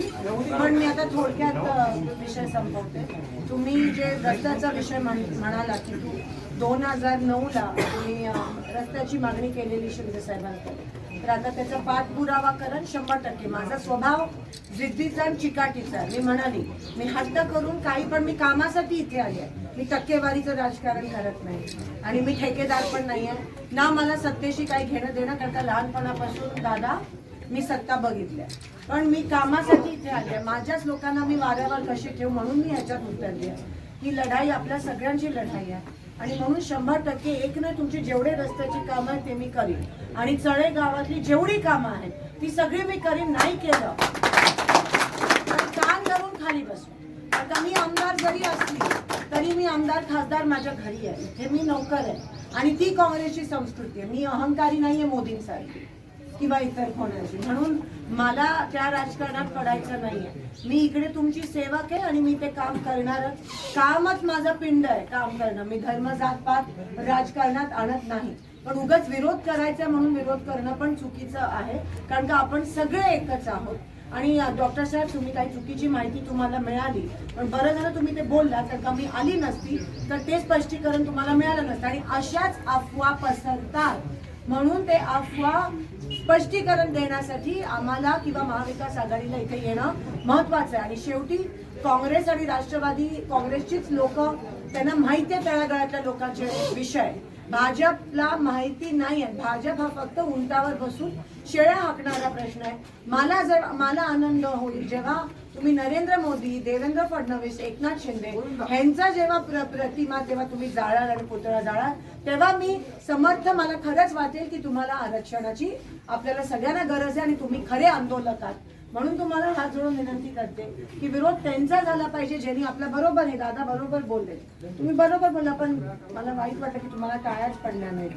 होती पण मी आता थोडक्यात विषय संपवते. तुम्ही जे रस्त्याचा विषय म्हण- म्हणाला की तू दोन हजार नऊला तुम्ही रस्त्याची मागणी केलेली शिंदे साहेबांकडे. तर आता त्याचा पाठपुरावा करण शंभर टक्के. माझा स्वभाव जिद्दीचा आणि चिकाटीचा आहे. मी म्हणाली मी हद्द करून काही पण मी कामासाठी इथे आली आहे. मी टक्केवारीचं राजकारण करत नाही. आणि मी ठेकेदार पण नाही आहे. ना मला सत्तेशी काही घेणं देणं करता लहानपणापासून दादा मी सत्ता बघितल्या. पण मी कामासाठी इथे आले आहे माझ्याच लोकांना मी वाऱ्यावर कशी ठेवू म्हणून मी ह्याच्यात उतरली आहे ही लढाई आपल्या सगळ्यांची लढाई आहे. आणि म्हणून शंभर टक्के एक ना तुमची जेवढे रस्त्याची कामं आहेत ते मी करीन. आणि चळे गावातली जेवढी कामं आहेत ती सगळी मी करीन नाही केलं तर कान धरून खाली बसू. आता मी आमदार जरी असली तरी मी आमदार खासदार माझ्या घरी आहे. इथे मी नोकर आहे. आणि ती काँग्रेसची संस्कृती आहे. मी अहंकारी नाहीये मोदींसारखी. किंवा इतर कोणाची म्हणून मला त्या राजकारणात पडायचं नाहीये. मी इकडे तुमची सेवक आहे आणि मी ते काम करणारच कामच माझं पिंड आहे काम करणं. मी धर्म जातपात राजकारणात आणत नाही. पण उगाच विरोध करायचा म्हणून विरोध करणं पण चुकीचं आहे. कारण का आपण सगळे एकच आहोत. आणि डॉक्टर साहेब तुम्ही काही चुकीची माहिती तुम्हाला मिळाली. पण बरं झालं तुम्ही ते बोलला. तर का मी आली नसती तर ते स्पष्टीकरण तुम्हाला मिळालं नसतं. आणि अशाच अफवा पसरतात. म्हणून ते अफवा स्पष्टीकरण देण्यासाठी आम्हाला किंवा महाविकास आघाडीला इथे येणं महत्वाचं आहे. आणि शेवटी काँग्रेस आणि राष्ट्रवादी काँग्रेसचीच लोक त्यांना माहिती आहे तळागाळातल्या लोकांचे विषय. भाजपला माहिती नाही आहे. भाजप हा फक्त उंटावर बसून शेळ्या हाकणारा प्रश्न आहे. मला जर मला आनंद होईल जेव्हा तुम्ही नरेंद्र मोदी देवेंद्र फडणवीस एकनाथ शिंदे ह्यांचा जेव्हा प्र- प्रतिमा तेव्हा तुम्ही जाळाल आणि पुतळा जाळाल तेव्हा मी समर्थ मला खरंच वाटेल की तुम्हाला आरक्षणाची आपल्याला सगळ्यांना गरज आहे आणि तुम्ही खरे आंदोलक आहात. म्हणून तुम्हाला हात जोडून विनंती करते की विरोध त्यांचा झाला पाहिजे ज्यांनी आपला बरोबर आहे दादा बरोबर बोलले. तुम्ही बरोबर बोला पण मला वाईट वाटलं की तुम्हाला टाळ्याच पडल्या नाही.